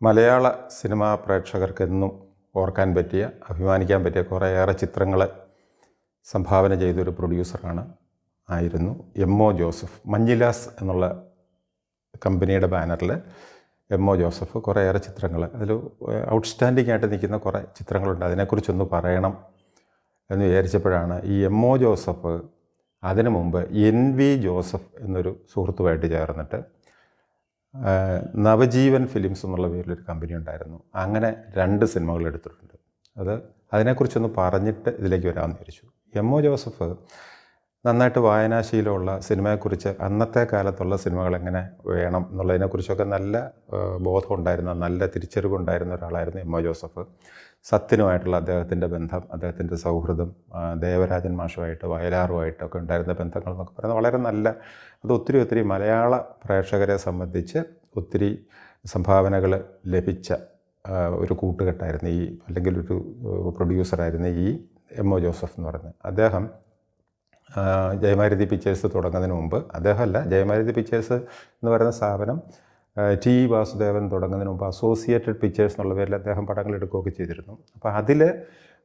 മലയാള cinema പ്രേക്ഷകർക്കെന്നും ഓർക്കാൻ പറ്റിയ അഭിമാനിക്കാൻ പറ്റിയ കുറേയേറെ ചിത്രങ്ങൾ സംഭാവന ചെയ്തൊരു പ്രൊഡ്യൂസറാണ് ആയിരുന്നു എം ഒ ജോസഫ്. മഞ്ഞിലാസ് എന്നുള്ള കമ്പനിയുടെ ബാനറിൽ എം ഒ ജോസഫ് കുറേയേറെ ചിത്രങ്ങൾ അതിൽ ഔട്ട്സ്റ്റാൻഡിംഗ് ആയിട്ട് നിൽക്കുന്ന കുറേ ചിത്രങ്ങളുണ്ട്. അതിനെക്കുറിച്ചൊന്ന് പറയണം എന്ന് വിചാരിച്ചപ്പോഴാണ് ഈ എം ഒ ജോസഫ് അതിനു മുമ്പ് എൻ വി ജോസഫ് എന്നൊരു സുഹൃത്തുമായിട്ട് ചേർന്നിട്ട് നവജീവൻ ഫിലിംസ് എന്നുള്ള പേരിലൊരു കമ്പനി ഉണ്ടായിരുന്നു. അങ്ങനെ രണ്ട് സിനിമകൾ എടുത്തിട്ടുണ്ട്. അത് അതിനെക്കുറിച്ചൊന്ന് പറഞ്ഞിട്ട് ഇതിലേക്ക് വരാമെന്ന് വിചാരിച്ചു. എം ഒ ജോസഫ് നന്നായിട്ട് വായനാശീലമുള്ള സിനിമയെക്കുറിച്ച് അന്നത്തെ കാലത്തുള്ള സിനിമകൾ എങ്ങനെ വേണം എന്നുള്ളതിനെക്കുറിച്ചൊക്കെ നല്ല ബോധമുണ്ടായിരുന്ന നല്ല തിരിച്ചറിവുണ്ടായിരുന്ന ഒരാളായിരുന്നു എം ഒ ജോസഫ്. സത്യനുമായിട്ടുള്ള അദ്ദേഹത്തിന്റെ ബന്ധം അദ്ദേഹത്തിന്റെ സൗഹൃദം ദേവരാജൻ മാഷുമായിട്ട് വയലാറുമായിട്ടൊക്കെ ഉണ്ടായിരുന്ന ബന്ധങ്ങൾ എന്നൊക്കെ പറയുന്നത് വളരെ നല്ല അത് ഒത്തിരി ഒത്തിരി മലയാള പ്രേക്ഷകരെ സംബന്ധിച്ച് ഒത്തിരി സംഭാവനകൾ ലഭിച്ച ഒരു കൂട്ടുകെട്ടായിരുന്നു ഈ അല്ലെങ്കിൽ ഒരു പ്രൊഡ്യൂസറായിരുന്നു ഈ എം ഒ ജോസഫ് എന്ന് പറയുന്നത്. അദ്ദേഹം ജയമാരുതി പിക്ചേഴ്സ് തുടങ്ങുന്നതിന് മുമ്പ് അദ്ദേഹമല്ല ജയമാരുതി പിക്ചേഴ്സ് എന്ന് പറയുന്ന സ്ഥാപനം ടി വാസുദേവൻ തുടങ്ങുന്നതിന് മുമ്പ് അസോസിയേറ്റഡ് പിക്ചേഴ്സ് എന്നുള്ള പേരിൽ അദ്ദേഹം പടങ്ങൾ എടുക്കുകയൊക്കെ ചെയ്തിരുന്നു. അപ്പോൾ അതിൽ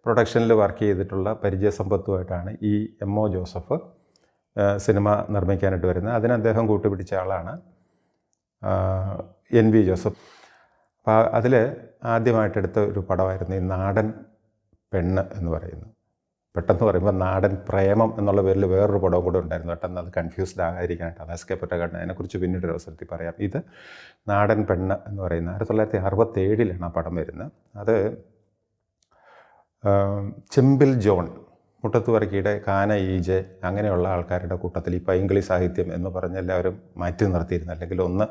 പ്രൊഡക്ഷനിൽ വർക്ക് ചെയ്തിട്ടുള്ള പരിചയസമ്പത്തുമായിട്ടാണ് ഈ എം ഒ ജോസഫ് സിനിമ നിർമ്മിക്കാനായിട്ട് വരുന്നത്. അതിന് അദ്ദേഹം കൂട്ടുപിടിച്ച ആളാണ് എൻ വി ജോസഫ്. അപ്പോൾ അതിൽ ആദ്യമായിട്ടെടുത്ത ഒരു പടമായിരുന്നു ഈ നാടൻ പെണ്ണ് എന്ന് പറയുന്നത്. പെട്ടെന്ന് പറയുമ്പോൾ നാടൻ പ്രേമം എന്നുള്ള പേരിൽ വേറൊരു പടവും കൂടെ ഉണ്ടായിരുന്നു. പെട്ടെന്ന് അത് കൺഫ്യൂസ്ഡ് ആകാതിരിക്കാനായിട്ട്. അത് എസ്കേപ്പ് കണ്ണ് അതിനെക്കുറിച്ച് പിന്നീട് ഒരു അവസരത്തിൽ പറയാം. ഇത് നാടൻ പെണ്ണ് എന്ന് പറയുന്ന ആയിരത്തി തൊള്ളായിരത്തി അറുപത്തേഴിലാണ് ആ പടം വരുന്നത്. അത് ചെമ്പിൽ ജോൺ മുട്ടത്തുവർക്കിയുടെ കാന ഈജെ അങ്ങനെയുള്ള ആൾക്കാരുടെ കൂട്ടത്തിൽ ഈ പൈങ്കിളി സാഹിത്യം എന്ന് പറഞ്ഞ് എല്ലാവരും മാറ്റി നിർത്തിയിരുന്നു. അല്ലെങ്കിൽ ഒന്ന്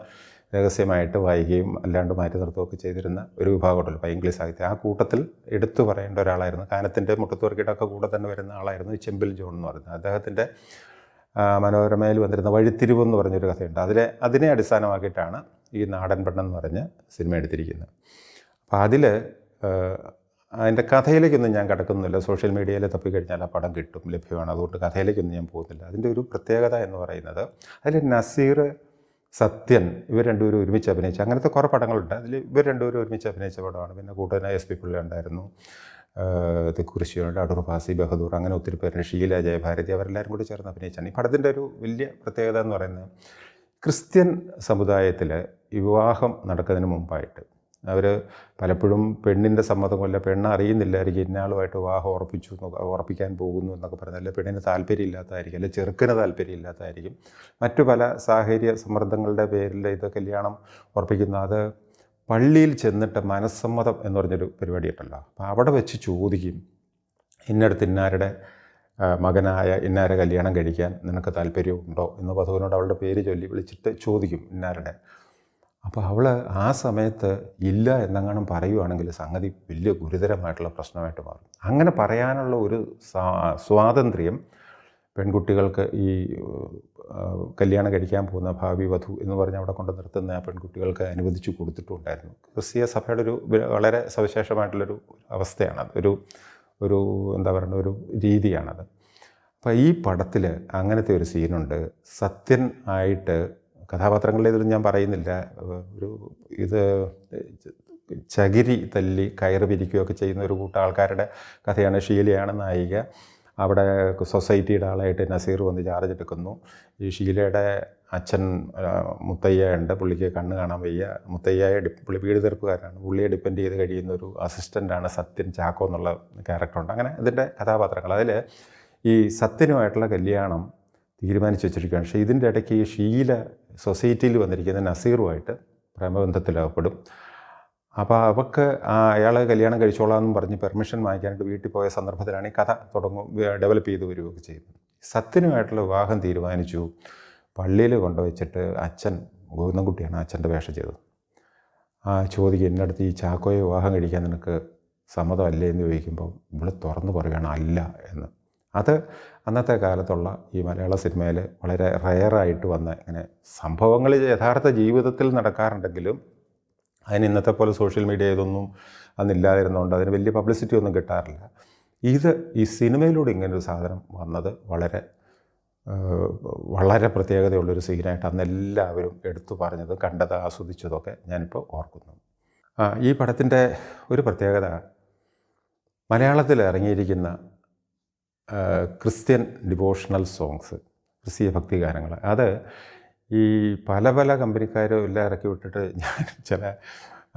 രഹസ്യമായിട്ട് വായിക്കുകയും അല്ലാണ്ട് മാറ്റി നിർത്തുകയൊക്കെ ചെയ്തിരുന്ന ഒരു വിഭാഗമുണ്ടല്ലോ ഇംഗ്ലീഷ് സാഹിത്യം. ആ കൂട്ടത്തിൽ എടുത്തു പറയേണ്ട ഒരാളായിരുന്നു. കാനത്തിന്റെ മുട്ടത്തുവർക്കിയുടെ ഒക്കെ കൂടെ തന്നെ വരുന്ന ആളായിരുന്നു ചെമ്പിൽ ജോൺ എന്ന് പറയുന്നത്. അദ്ദേഹത്തിന്റെ മനോരമയിൽ വന്നിരുന്ന വഴിത്തിരിവ് എന്ന് പറഞ്ഞൊരു കഥയുണ്ട്. അതിലെ അതിനെ അടിസ്ഥാനമാക്കിയിട്ടാണ് ഈ നാടൻ പെണ്ണെന്ന് പറഞ്ഞ് സിനിമ എടുത്തിരിക്കുന്നത്. അപ്പോൾ അതിൽ അതിന്റെ കഥയിലേക്കൊന്നും ഞാൻ കിടക്കുന്നില്ല. സോഷ്യൽ മീഡിയയിൽ തപ്പിക്കഴിഞ്ഞാൽ ആ പടം കിട്ടും ലഭ്യമാണ്. അതുകൊണ്ട് കഥയിലേക്കൊന്നും ഞാൻ പോകുന്നില്ല. അതിന്റെ ഒരു പ്രത്യേകത എന്ന് പറയുന്നത് അതിൽ നസീർ സത്യൻ ഇവർ രണ്ടുപേരും ഒരുമിച്ച് അഭിനയിച്ച അങ്ങനത്തെ കുറേ പടങ്ങളുണ്ട്. അതിൽ ഇവർ രണ്ടുപേരും ഒരുമിച്ച് അഭിനയിച്ച പടമാണ്. പിന്നെ കൂട്ടുകാരൻ എസ് പി പിള്ള ഉണ്ടായിരുന്നു. തെക്കുറിശിയുണ്ട് അടൂർ ഫാസി ബഹദൂർ അങ്ങനെ ഒത്തിരി പേര് ഷീല ജയഭാരതി അവരെല്ലാവരും കൂടി ചേർന്ന് അഭിനയിച്ചാണ്. ഈ പടത്തിന്റെ ഒരു വലിയ പ്രത്യേകത എന്ന് പറയുന്നത് ക്രിസ്ത്യൻ സമുദായത്തിൽ വിവാഹം നടക്കുന്നതിന് മുമ്പായിട്ട് അവർ പലപ്പോഴും പെണ്ണിന്റെ സമ്മതം കൊല്ല പെണ്ണ് അറിയുന്നില്ലായിരിക്കും ഇന്നയാളുമായിട്ട് വിവാഹം ഉറപ്പിച്ചു ഉറപ്പിക്കാൻ പോകുന്നു എന്നൊക്കെ പറഞ്ഞാൽ അല്ലെ പെണ്ണിന് താല്പര്യം ഇല്ലാത്തതായിരിക്കും അല്ലെ ചെറുക്കിന് താല്പര്യം ഇല്ലാത്തതായിരിക്കും മറ്റു പല സാഹചര്യ സമ്മർദ്ദങ്ങളുടെ പേരിൽ ഇത് കല്യാണം ഉറപ്പിക്കുന്ന അത് പള്ളിയിൽ ചെന്നിട്ട് മനസ്സമ്മതം എന്ന് പറഞ്ഞൊരു പരിപാടി ഉണ്ടല്ലോ. അപ്പോൾ അവിടെ വെച്ച് ചോദിക്കും ഇന്നടുത്ത് ഇന്നാരുടെ മകനായ ഇന്നാരെ കല്യാണം കഴിക്കാൻ നിനക്ക് താല്പര്യമുണ്ടോ? എന്ന് വധുവിനോട് അവളുടെ പേര് ചൊല്ലി വിളിച്ചിട്ട് ചോദിക്കും ഇന്നാരുടെ. അപ്പോൾ അവൾ ആ സമയത്ത് ഇല്ല എന്നങ്ങാനും പറയുവാണെങ്കിൽ സംഗതി വലിയ ഗുരുതരമായിട്ടുള്ള പ്രശ്നമായിട്ട് മാറും. അങ്ങനെ പറയാനുള്ള ഒരു സ്വാ- സ്വാതന്ത്ര്യം പെൺകുട്ടികൾക്ക് ഈ കല്യാണം കഴിക്കാൻ പോകുന്ന ഭാവി വധു എന്ന് പറഞ്ഞ് അവിടെ കൊണ്ട് നിർത്തുന്ന പെൺകുട്ടികൾക്ക് അനുവദിച്ചു കൊടുത്തിട്ടുണ്ടായിരുന്നു. ക്രിസ്തീയ സഭയുടെ ഒരു വളരെ സവിശേഷമായിട്ടുള്ളൊരു അവസ്ഥയാണത്. ഒരു ഒരു എന്താ പറയുക ഒരു രീതിയാണത്. അപ്പോൾ ഈ പടത്തിൽ അങ്ങനത്തെ ഒരു സീനുണ്ട്. സത്യൻ ആയിട്ട് കഥാപാത്രങ്ങളുടെ ഇതൊന്നും ഞാൻ പറയുന്നില്ല. ഒരു ഇത് ചകിരി തല്ലി കയറ് പിരിക്കുകയൊക്കെ ചെയ്യുന്ന ഒരു കൂട്ടം ആൾക്കാരുടെ കഥയാണ് ഷീലയാണ് നായിക. അവിടെ സൊസൈറ്റിയുടെ ആളായിട്ട് നസീർ വന്ന് ചാർജ് എടുക്കുന്നു. ഈ ഷീലയുടെ അച്ഛൻ മുത്തയ്യ ഉണ്ട് പുള്ളിക്ക് കണ്ണ് കാണാൻ വയ്യ. മുത്തയ്യയെ പുള്ളി വീട് തീർപ്പുകാരാണ് പുള്ളിയെ ഡിപ്പെൻഡ് ചെയ്ത് കഴിയുന്ന ഒരു അസിസ്റ്റന്റാണ് സത്യൻ ചാക്കോ എന്നുള്ള ക്യാരക്ടറുണ്ട്. അങ്ങനെ ഇതിന്റെ കഥാപാത്രങ്ങൾ. അതിൽ ഈ സത്യനുമായിട്ടുള്ള കല്യാണം തീരുമാനിച്ച് വെച്ചിരിക്കുകയാണ്. പക്ഷേ ഇതിന്റെ ഇടയ്ക്ക് ഈ ഷീല സൊസൈറ്റിയിൽ വന്നിരിക്കുന്ന നസീറുമായിട്ട് പ്രേമബന്ധത്തിലാകപ്പെടും അപ്പോൾ അവൾക്ക് ആ അയാൾ കല്യാണം കഴിച്ചോളാമെന്നും പറഞ്ഞ് പെർമിഷൻ വാങ്ങിക്കാനായിട്ട് വീട്ടിൽ പോയ സന്ദർഭത്തിലാണ് ഈ കഥ തുടങ്ങും ഡെവലപ്പ് ചെയ്ത് വരികയൊക്കെ ചെയ്യുന്നത്. സത്യനുമായിട്ടുള്ള വിവാഹം തീരുമാനിച്ചു. പള്ളിയിൽ കൊണ്ടുവച്ചിട്ട് അച്ഛൻ ഗോവിന്ദൻകുട്ടിയാണ് അച്ഛന്റെ വേഷം ചെയ്തത്. ആ ചോദിക്കും എന്റെ അടുത്ത് ഈ ചാക്കോയെ വിവാഹം കഴിക്കാൻ നിനക്ക് സമ്മതമല്ലേ? എന്ന് ചോദിക്കുമ്പോൾ ഇവിടെ തുറന്നു പറയുകയാണ് അല്ല എന്ന്. അത് അന്നത്തെ കാലത്തുള്ള ഈ മലയാള സിനിമയിൽ വളരെ റയറായിട്ട് വന്ന ഇങ്ങനെ സംഭവങ്ങൾ യഥാർത്ഥ ജീവിതത്തിൽ നടക്കാറുണ്ടെങ്കിലും അതിന് ഇന്നത്തെ പോലെ സോഷ്യൽ മീഡിയ ഇതൊന്നും അന്നില്ലാതിരുന്നതുകൊണ്ട് അതിന് വലിയ പബ്ലിസിറ്റി ഒന്നും കിട്ടാറില്ല. ഇത് ഈ സിനിമയിലൂടെ ഇങ്ങനൊരു സാധനം വന്നത് വളരെ വളരെ പ്രത്യേകതയുള്ളൊരു സീനായിട്ട് അന്ന് എല്ലാവരും എടുത്തു പറഞ്ഞത് കണ്ടത് ആസ്വദിച്ചതൊക്കെ ഞാനിപ്പോൾ ഓർക്കുന്നു. ഈ പടത്തിന്റെ ഒരു പ്രത്യേകത മലയാളത്തിൽ ഇറങ്ങിയിരിക്കുന്ന ക്രിസ്ത്യൻ ഡിവോഷണൽ സോങ്സ് ക്രിസ്തീയ ഭക്തിഗാനങ്ങൾ. അത് ഈ പല പല കമ്പനിക്കാരും എല്ലാം ഇറക്കി വിട്ടിട്ട് ഞാൻ ചില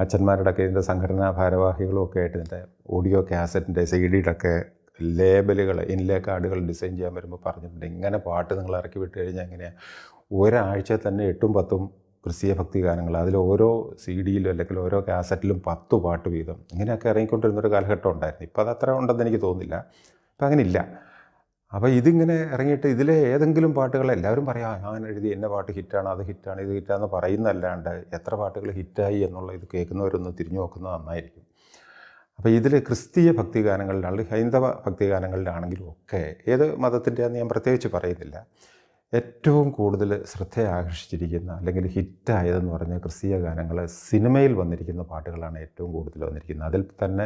അച്ഛന്മാരുടെ ഒക്കെ ഇതിന്റെ സംഘടനാ ഭാരവാഹികളും ഒക്കെ ആയിട്ട് ഇതിന്റെ ഓഡിയോ കാസറ്റിന്റെ സി ഡിയുടെയൊക്കെ ലേബലുകൾ ഇൻലേ കാർഡുകൾ ഡിസൈൻ ചെയ്യാൻ വരുമ്പോൾ പറഞ്ഞിട്ടുണ്ട്. ഇങ്ങനെ പാട്ട് നിങ്ങൾ ഇറക്കി വിട്ട് കഴിഞ്ഞാൽ എങ്ങനെയാണ് ഒരാഴ്ച തന്നെ എട്ടും പത്തും ക്രിസ്തീയ ഭക്തി ഗാനങ്ങൾ അതിൽ ഓരോ സി ഡിയിലും അല്ലെങ്കിൽ ഓരോ കാസറ്റിലും പത്ത് പാട്ട് വീതം. ഇങ്ങനെയൊക്കെ ഇറങ്ങിക്കൊണ്ടിരുന്നൊരു കാലഘട്ടം ഉണ്ടായിരുന്നു. ഇപ്പോൾ അത് അത്ര ഉണ്ടെന്ന് എനിക്ക് തോന്നുന്നില്ല. ഇപ്പം അങ്ങനെ ഇല്ല അപ്പോൾ ഇതിങ്ങനെ ഇറങ്ങിയിട്ട് ഇതിലെ ഏതെങ്കിലും പാട്ടുകൾ എല്ലാവരും പറയാം "ആ, ഞാൻ എഴുതി എന്നെ പാട്ട് ഹിറ്റാണ് അത് ഹിറ്റാണ് ഇത് ഹിറ്റാന്ന് പറയുന്നതല്ലാണ്ട് എത്ര പാട്ടുകൾ ഹിറ്റായി എന്നുള്ള ഇത് കേൾക്കുന്നവരൊന്ന് തിരിഞ്ഞു നോക്കുന്നത് നന്നായിരിക്കും. അപ്പോൾ ഇതിൽ ക്രിസ്തീയ ഭക്തി ഗാനങ്ങളിലാണെങ്കിലും ഹൈന്ദവ ഭക്തിഗാനങ്ങളിലാണെങ്കിലും ഒക്കെ ഏത് മതത്തിന്റെയാണെന്ന് ഞാൻ പ്രത്യേകിച്ച് പറയുന്നില്ല. ഏറ്റവും കൂടുതൽ ശ്രദ്ധയെ ആകർഷിച്ചിരിക്കുന്ന അല്ലെങ്കിൽ ഹിറ്റായതെന്ന് പറഞ്ഞ ക്രിസ്തീയ ഗാനങ്ങൾ സിനിമയിൽ വന്നിരിക്കുന്ന പാട്ടുകളാണ് ഏറ്റവും കൂടുതൽ വന്നിരിക്കുന്നത്. അതിൽ തന്നെ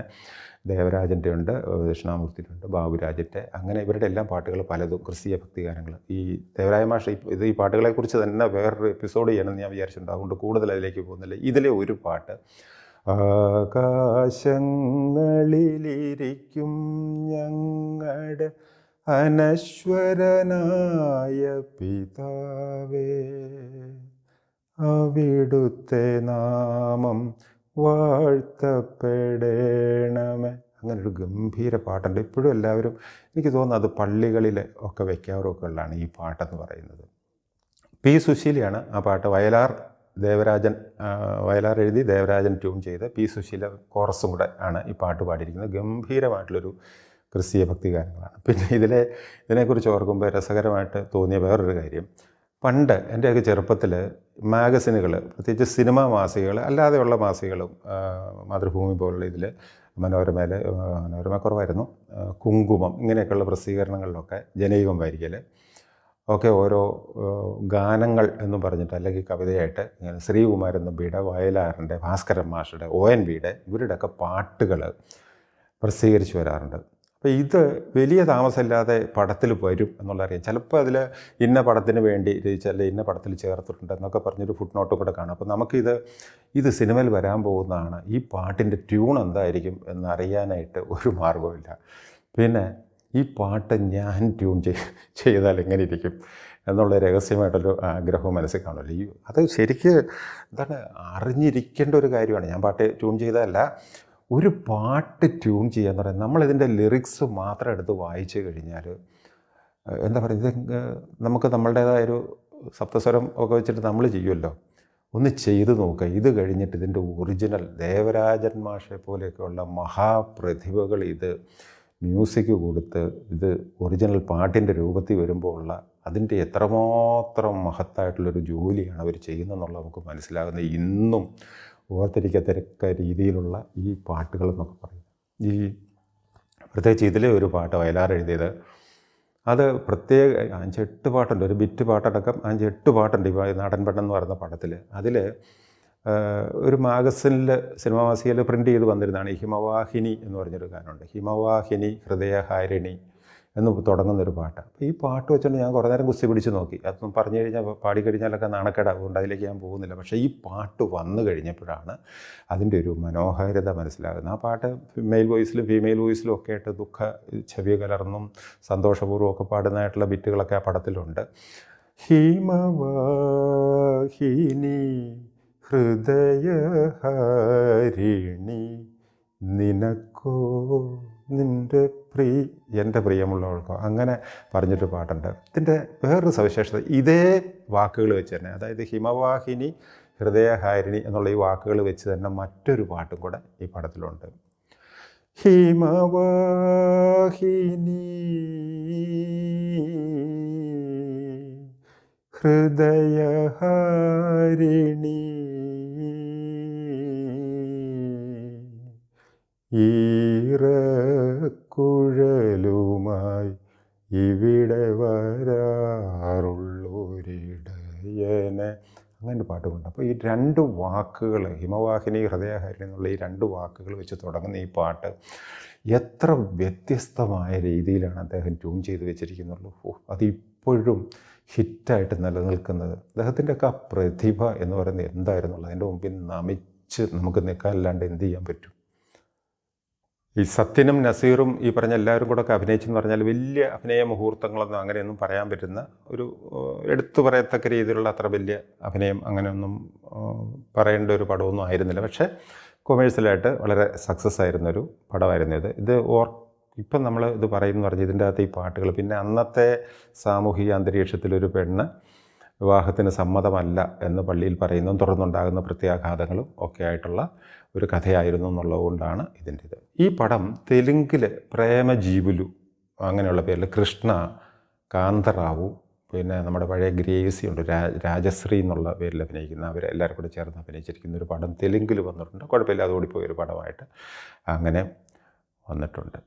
ദേവരാജന്റെ ഉണ്ട് ദക്ഷിണാമൂർത്തിന്റെ ഉണ്ട് ബാബുരാജിന്റെ അങ്ങനെ ഇവരുടെ എല്ലാം പാട്ടുകൾ പലതും ക്രിസ്തീയ ഭക്തി ഗാനങ്ങൾ ഈ ദേവരായ മാഷ ഇത് ഈ പാട്ടുകളെക്കുറിച്ച് തന്നെ വേറൊരു എപ്പിസോഡ് ചെയ്യണമെന്ന് ഞാൻ വിചാരിച്ചിട്ടുണ്ട്. അതുകൊണ്ട് കൂടുതൽ അതിലേക്ക് പോകുന്നില്ല. ഇതിലെ ഒരു പാട്ട് ആകാശങ്ങളിലിരിക്കും ഞങ്ങളുടെ അനശ്വരനായ പിതാവേ അവിടുത്തെ നാമം വാഴ്ത്തപ്പെടേണമേ. അങ്ങനെ ഒരു ഗംഭീര പാട്ടുണ്ട്. ഇപ്പോഴും എല്ലാവരും എനിക്ക് തോന്നുന്നു അത് പള്ളികളിൽ ഒക്കെ വയ്ക്കാറൊക്കെ ഉള്ളതാണ് ഈ പാട്ടെന്ന് പറയുന്നത്. പി. സുശീലയാണ് ആ പാട്ട്. വയലാർ ദേവരാജൻ വയലാർ എഴുതി ദേവരാജൻ ട്യൂൺ ചെയ്ത് പി. സുശീല കോറസും കൂടെ ആണ് ഈ പാട്ട് പാടിയിരിക്കുന്നത്. ഗംഭീരമായിട്ടുള്ളൊരു ക്രിസ്തീയ ഭക്തി ഗാനങ്ങളാണ് പിന്നെ ഇതിലെ ഇതിനെക്കുറിച്ച് ഓർക്കുമ്പോൾ രസകരമായിട്ട് തോന്നിയ വേറൊരു കാര്യം. പണ്ട് എന്റെയൊക്കെ ചെറുപ്പത്തിൽ മാഗസിനുകൾ പ്രത്യേകിച്ച് സിനിമാ മാസികകൾ അല്ലാതെയുള്ള മാസികകളും മാതൃഭൂമി പോലുള്ള ഇതിൽ മനോരമയിൽ മനോരമ കുറവായിരുന്നു കുങ്കുമം ഇങ്ങനെയൊക്കെയുള്ള പ്രസിദ്ധീകരണങ്ങളിലൊക്കെ ജനയുഗം വരികൽ ഒക്കെ ഓരോ ഗാനങ്ങൾ എന്ന് പറഞ്ഞിട്ട് അല്ലെങ്കിൽ കവിതയായിട്ട് ഇങ്ങനെ ശ്രീകുമാരൻ നമ്പിയുടെ വയലാറിന്റെ ഭാസ്കരൻ മാഷയുടെ ഒ എൻ വിയുടെ ഇവരുടെയൊക്കെ പാട്ടുകൾ പ്രസിദ്ധീകരിച്ച് വരാറുണ്ട്. അപ്പോൾ ഇത് വലിയ താമസമില്ലാതെ പടത്തിൽ വരും എന്നുള്ള അറിയാം ചിലപ്പോൾ അതിൽ ഇന്ന പടത്തിന് വേണ്ടി രചിച്ചല്ല ഇന്ന പടത്തിൽ ചേർത്തിട്ടുണ്ട് എന്നൊക്കെ പറഞ്ഞൊരു ഫുഡ് നോട്ടും കൂടെ കാണാം. അപ്പോൾ നമുക്കിത് ഇത് സിനിമയിൽ വരാൻ പോകുന്നതാണ്. ഈ പാട്ടിന്റെ ട്യൂൺ എന്തായിരിക്കും എന്നറിയാനായിട്ട് ഒരു മാർഗവുമില്ല പിന്നെ ഈ പാട്ട് ഞാൻ ട്യൂൺ ചെയ് ചെയ്താൽ എങ്ങനെ ഇരിക്കും എന്നുള്ള രഹസ്യമായിട്ടൊരു ആഗ്രഹവും മനസ്സിൽ കാണുമല്ലോ. ഈ അത് ശരിക്ക് എന്താണ് അറിഞ്ഞിരിക്കേണ്ട ഒരു കാര്യമാണ്. ഞാൻ പാട്ട് ട്യൂൺ ചെയ്തതല്ല. ഒരു പാട്ട് ട്യൂൺ ചെയ്യുക എന്ന് പറയുന്നത് നമ്മളിതിന്റെ ലിറിക്സ് മാത്രം എടുത്ത് വായിച്ചു കഴിഞ്ഞാൽ എന്താ പറയുക ഇത് നമുക്ക് നമ്മളുടേതായൊരു സപ്തസ്വരം ഒക്കെ വെച്ചിട്ട് നമ്മൾ ചെയ്യുമല്ലോ. ഒന്ന് ചെയ്ത് നോക്കുക ഇത് കഴിഞ്ഞിട്ട് ഇതിന്റെ ഒറിജിനൽ ദേവരാജൻ മാഷെ പോലെയൊക്കെയുള്ള മഹാപ്രതിഭകൾ ഇത് മ്യൂസിക് കൊടുത്ത് ഇത് ഒറിജിനൽ പാട്ടിന്റെ രൂപത്തിൽ വരുമ്പോൾ ഉള്ള അതിന്റെ എത്രമാത്രം മഹത്തായിട്ടുള്ളൊരു ജോലിയാണ് അവർ ചെയ്യുന്നതെന്നുള്ളത് നമുക്ക് മനസ്സിലാകുന്നത്. ഇന്നും ഓർത്തിരിക്കത്തക്ക രീതിയിലുള്ള ഈ പാട്ടുകൾ എന്നൊക്കെ പറയും. ഈ പ്രത്യേകിച്ച് ഇതിലെ ഒരു പാട്ട് വയലാർ എഴുതിയത് അത് പ്രത്യേക അഞ്ചെട്ട് പാട്ടുണ്ട് ഒരു ബിറ്റ് പാട്ടടക്കം അഞ്ചെട്ട് പാട്ടുണ്ട് ഈ നാടൻ എന്ന് പറയുന്ന പടത്തിൽ അതിൽ ഒരു മാഗസിനിൽ സിനിമാ മാസികയിൽ പ്രിന്റ് ചെയ്ത് വന്നിരുന്നതാണ് ഹിമവാഹിനി എന്ന് പറഞ്ഞൊരു ഗാനമുണ്ട്. ഹിമവാഹിനി ഹൃദയഹാരിണി. എന്ന് തുടങ്ങുന്നൊരു പാട്ട്. ഈ പാട്ട് വെച്ചുകൊണ്ട് ഞാൻ കുറേ നേരം കുസ്തി പിടിച്ച് നോക്കി. അതൊന്നും പറഞ്ഞു കഴിഞ്ഞാൽ പാടിക്കഴിഞ്ഞാലൊക്കെ നാണക്കേടാ. അതുകൊണ്ട് അതിലേക്ക് ഞാൻ പോകുന്നില്ല. പക്ഷേ ഈ പാട്ട് വന്നു കഴിഞ്ഞപ്പോഴാണ് അതിന്റെ ഒരു മനോഹാരിത മനസ്സിലാകുന്നത്. ആ പാട്ട് മെയിൽ വോയിസിലും ഫീമെയിൽ വോയിസിലും ഒക്കെ ആയിട്ട് ദുഃഖ ചെവി കലർന്നും സന്തോഷപൂർവം ഒക്കെ പാടുന്നതായിട്ടുള്ള ബിറ്റുകളൊക്കെ ആ പടത്തിലുണ്ട്. ഹിമവാഹിനി ഹൃദയഹാരിണി നിനക്കോ നിന്റെ പ്രീ എന്റെ പ്രിയമുള്ളവർക്കോ അങ്ങനെ പറഞ്ഞിട്ട് പാട്ടുണ്ട്. ഇതിന്റെ വേറൊരു സവിശേഷത ഇതേ വാക്കുകൾ വെച്ച് തന്നെ അതായത് ഹിമവാഹിനി ഹൃദയഹാരിണി എന്നുള്ള ഈ വാക്കുകൾ വെച്ച് തന്നെ മറ്റൊരു പാട്ടും കൂടെ ഈ പടത്തിലുണ്ട്. ഹിമവാഹിനി ഹൃദയഹാരിണി ഈറക്കുഴലുമായി രണ്ട് വാക്കുകൾ ഹിമവാഹിനി ഹൃദയഹരി എന്നുള്ള ഈ രണ്ട് വാക്കുകൾ വെച്ച് തുടങ്ങുന്ന ഈ പാട്ട് എത്ര വ്യത്യസ്തമായ രീതിയിലാണ് അദ്ദേഹം ട്യൂൺ ചെയ്ത് വെച്ചിരിക്കുന്നുള്ളൂ. ഓ അത് ഇപ്പോഴും ഹിറ്റായിട്ട് നിലനിൽക്കുന്നത്. അദ്ദേഹത്തിന്റെ ഒക്കെ ആ പ്രതിഭ എന്ന് പറയുന്നത് എന്തായിരുന്നുള്ളൂ? അതിന്റെ മുമ്പിൽ നമിച്ച് നമുക്ക് നിൽക്കാനല്ലാണ്ട് എന്ത് ചെയ്യാൻ പറ്റും? ഈ സത്യനും നസീറും ഈ പറഞ്ഞ എല്ലാവരും കൂടെ ഒക്കെ അഭിനയിച്ചെന്ന് പറഞ്ഞാൽ വലിയ അഭിനയ മുഹൂർത്തങ്ങളൊന്നും അങ്ങനെയൊന്നും പറയാൻ പറ്റുന്ന ഒരു എടുത്തു പറയത്തക്ക രീതിയിലുള്ള അത്ര വലിയ അഭിനയം അങ്ങനെയൊന്നും പറയേണ്ട ഒരു പടമൊന്നും ആയിരുന്നില്ല. പക്ഷേ കൊമേഴ്സ്യലായിട്ട് വളരെ സക്സസ് ആയിരുന്നൊരു പടമായിരുന്നു ഇത്. ഇത് ഓർ ഇപ്പം നമ്മൾ ഇത് പറയുമെന്ന് പറഞ്ഞ് ഇതിന്റെ അകത്ത് ഈ പാട്ടുകൾ. പിന്നെ അന്നത്തെ സാമൂഹിക അന്തരീക്ഷത്തിലൊരു പെണ്ണ് വിവാഹത്തിന് സമ്മതമല്ല എന്ന് പള്ളിയിൽ പറയുന്നതും തുടർന്നുണ്ടാകുന്ന പ്രത്യാഘാതങ്ങളും ഒക്കെ ആയിട്ടുള്ള ഒരു കഥയായിരുന്നു എന്നുള്ളതുകൊണ്ടാണ് ഇതിന്റെ ഇത് ഈ പടം തെലുങ്കിൽ പ്രേമജീവുലു അങ്ങനെയുള്ള പേരിൽ കൃഷ്ണ കാന്തറാവു പിന്നെ നമ്മുടെ പഴയ ഗ്രേസി ഉണ്ട് രാജശ്രീ എന്നുള്ള പേരിൽ അഭിനയിക്കുന്ന അവർ എല്ലാവരും കൂടെ ചേർന്ന് അഭിനയിച്ചിരിക്കുന്ന ഒരു പടം തെലുങ്കിൽ വന്നിട്ടുണ്ട്. കുഴപ്പമില്ലാതെ അതോടിപ്പോയൊരു പടമായിട്ട് അങ്ങനെ വന്നിട്ടുണ്ട്.